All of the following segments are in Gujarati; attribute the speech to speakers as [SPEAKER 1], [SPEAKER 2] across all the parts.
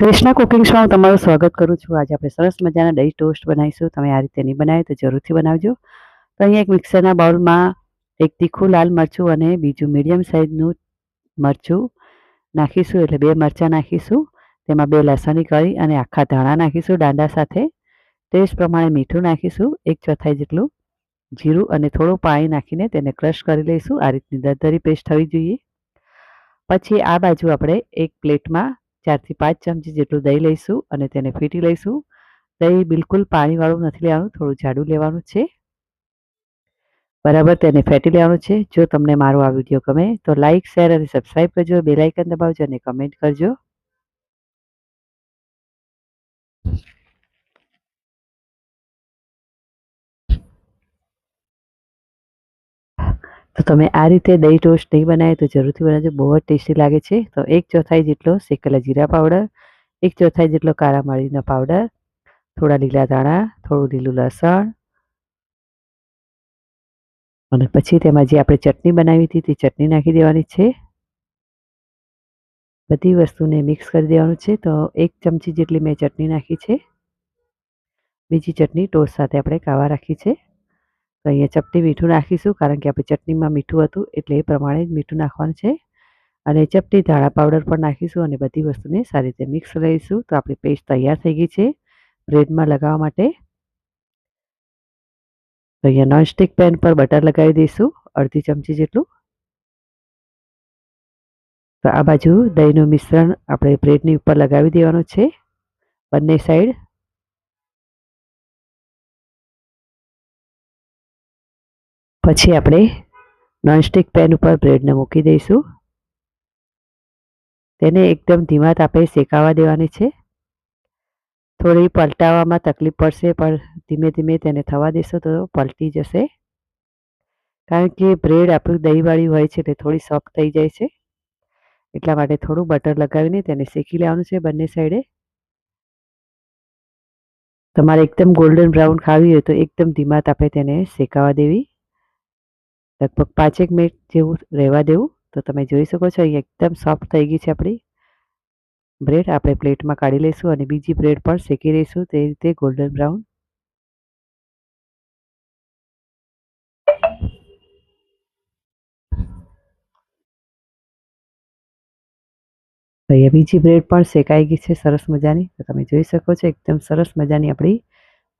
[SPEAKER 1] કૃષ્ણા કુકિંગ શોમાં તમારું સ્વાગત કરું છું. આજે આપણે સરસ મજાના દહીં ટોસ્ટ બનાવીશું. તમે આ રીતે નહીં બનાવે તો જરૂરથી બનાવજો. તો અહીંયા એક મિક્સરના બાઉલમાં એક તીખું લાલ મરચું અને બીજું મીડિયમ સાઇઝનું મરચું નાખીશું, એટલે બે મરચાં નાખીશું. તેમાં બે લસણની કળી અને આખા ધાણા નાખીશું દાંડા સાથે. ટેસ્ટ પ્રમાણે મીઠું નાખીશું, એક ચોથાઈ જેટલું જીરું અને થોડું પાણી નાખીને તેને ક્રશ કરી લઈશું. આ રીતની દરદરી પેસ્ટ થવી જોઈએ. પછી આ બાજુ આપણે એક પ્લેટમાં ચારથી પાંચ ચમચી જેટલું દહીં લઈશું અને તેને ફીટી લઈશું. દહીં બિલકુલ પાણીવાળું નથી લેવાનું, થોડું જાડું લેવાનું છે. બરાબર, તેને ફેટી લેવાનું છે. જો તમને મારો આ વીડિયો ગમે તો લાઇક શેર અને સબસ્ક્રાઈબ કરજો. બેલાઇકન દબાવજો અને કમેન્ટ કરજો. તો તમે આ રીતે દહીં ટોસ્ટ નહીં બનાવે તો જરૂરથી બનાવજો. બહુ જ ટેસ્ટી લાગે છે. તો એક ચોથાઈ જેટલો શેકેલા જીરા પાવડર એક ચોથાઈ જેટલો કાળા મરીનો પાવડર થોડા લીલા ધાણા, થોડું લીલું લસણ અને પછી તેમાં જે આપણે ચટણી બનાવી હતી તે ચટણી નાખી દેવાની છે. બધી વસ્તુને મિક્સ કરી દેવાનું છે. તો એક ચમચી જેટલી મેં ચટણી નાખી છે. બીજી ચટણી ટોસ્ટ સાથે આપણે કાવા રાખી છે. તો અહીંયા ચપટી મીઠું નાખીશું કારણ કે આપણે ચટણીમાં મીઠું હતું એટલે એ પ્રમાણે જ મીઠું નાખવાનું છે. અને ચપટી ધાણા પાવડર પણ નાખીશું અને બધી વસ્તુને સારી રીતે મિક્સ લઈશું તો આપણી પેસ્ટ તૈયાર થઈ ગઈ છે બ્રેડમાં લગાવવા માટે. તો અહીંયા નોનસ્ટિક પેન પર બટર લગાવી દઈશું અડધી ચમચી જેટલું. તો આ બાજુ દહીંનું મિશ્રણ આપણે બ્રેડની ઉપર લગાવી દેવાનું છે. બંને સાઈડ પછી આપણે નોનસ્ટિક પેન ઉપર બ્રેડને મૂકી દઈશું. તેને એકદમ ધીમા તાપે શેકાવા દેવાની છે. થોડી પલટાવવામાં તકલીફ પડશે, પણ ધીમે ધીમે તેને થવા દેશો તો પલટી જશે. કારણ કે બ્રેડ આપણું દહીંવાળી હોય છે એટલે થોડી સોફ્ટ થઈ જાય છે. એટલા માટે થોડું બટર લગાવીને તેને શેકી લેવાનું છે બંને સાઈડે. તમારે એકદમ ગોલ્ડન બ્રાઉન ખાવી હોય તો એકદમ ધીમા તાપે તેને શેકાવા દેવી. લગભગ પાંચેક મિનિટ જેવું રહેવા દેવું. તો તમે જોઈ શકો છો, અહીં એકદમ સોફ્ટ થઈ ગઈ છે આપણી બ્રેડ આપણે પ્લેટમાં કાઢી લઈશું અને બીજી બ્રેડ પણ શેકી લઈશું. તે રીતે ગોલ્ડન બ્રાઉન અહીંયા બીજી બ્રેડ પણ શેકાઈ ગઈ છે, સરસ મજાની. તો તમે જોઈ શકો છો, એકદમ સરસ મજાની આપણી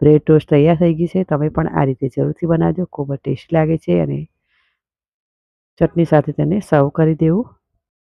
[SPEAKER 1] બ્રેડ ટોસ્ટ તૈયાર થઈ ગઈ છે. તમે પણ આ રીતે જરૂરથી બનાવજો. ખૂબ જ ટેસ્ટ લાગે છે અને ચટણી સાથે તેને સર્વ કરી દેવું.